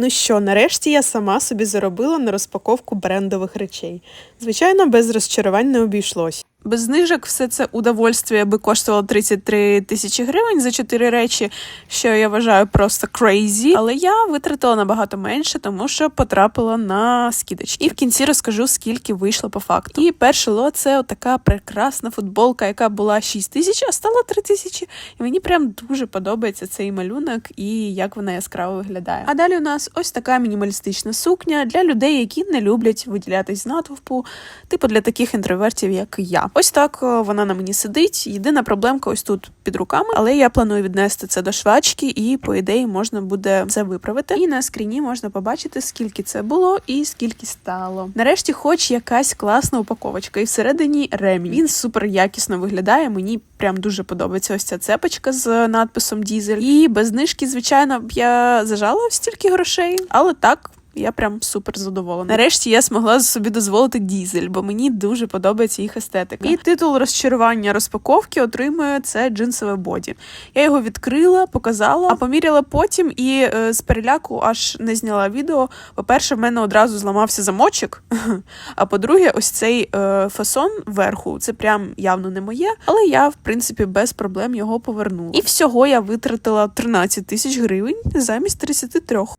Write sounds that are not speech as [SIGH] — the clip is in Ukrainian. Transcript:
Ну що, нарешті я сама собі заробила на розпаковку брендових речей. Звичайно, без розчарувань не обійшлось. Без знижок все це удовольствие би коштувало 33 тисячі гривень за чотири речі, що я вважаю просто crazy. Але я витратила набагато менше, тому що потрапила на скидочки. І в кінці розкажу, скільки вийшло по факту. І перший лот це така прекрасна футболка, яка була 6 тисяч, а стала 3 тисячі. І мені прям дуже подобається цей малюнок і як вона яскраво виглядає. А далі у нас ось така мінімалістична сукня для людей, які не люблять виділятись з натовпу, типу для таких інтровертів, як я. Ось так вона на мені сидить. Єдина проблемка ось тут під руками, але я планую віднести це до швачки, і по ідеї можна буде це виправити. І на скріні можна побачити, скільки це було і скільки стало. Нарешті, хоч якась класна упаковочка, і всередині ремінь. Він супер якісно виглядає. Мені прям дуже подобається ось ця цепочка з надписом Дізель. І без знижки, звичайно, б я зажала стільки грошей, але так. Я прям супер задоволена. Нарешті я змогла собі дозволити дізель, бо мені дуже подобається їх естетика. І титул розчарування розпаковки отримує це джинсове боді. Я його відкрила, показала, а поміряла потім і е, з переляку аж не зняла відео. По-перше, в мене одразу зламався замочок. [LAUGHS] А по-друге, ось цей е, фасон вверху це прям явно не моє, але я, в принципі, без проблем його повернула. І всього я витратила 13 тисяч гривень замість 33.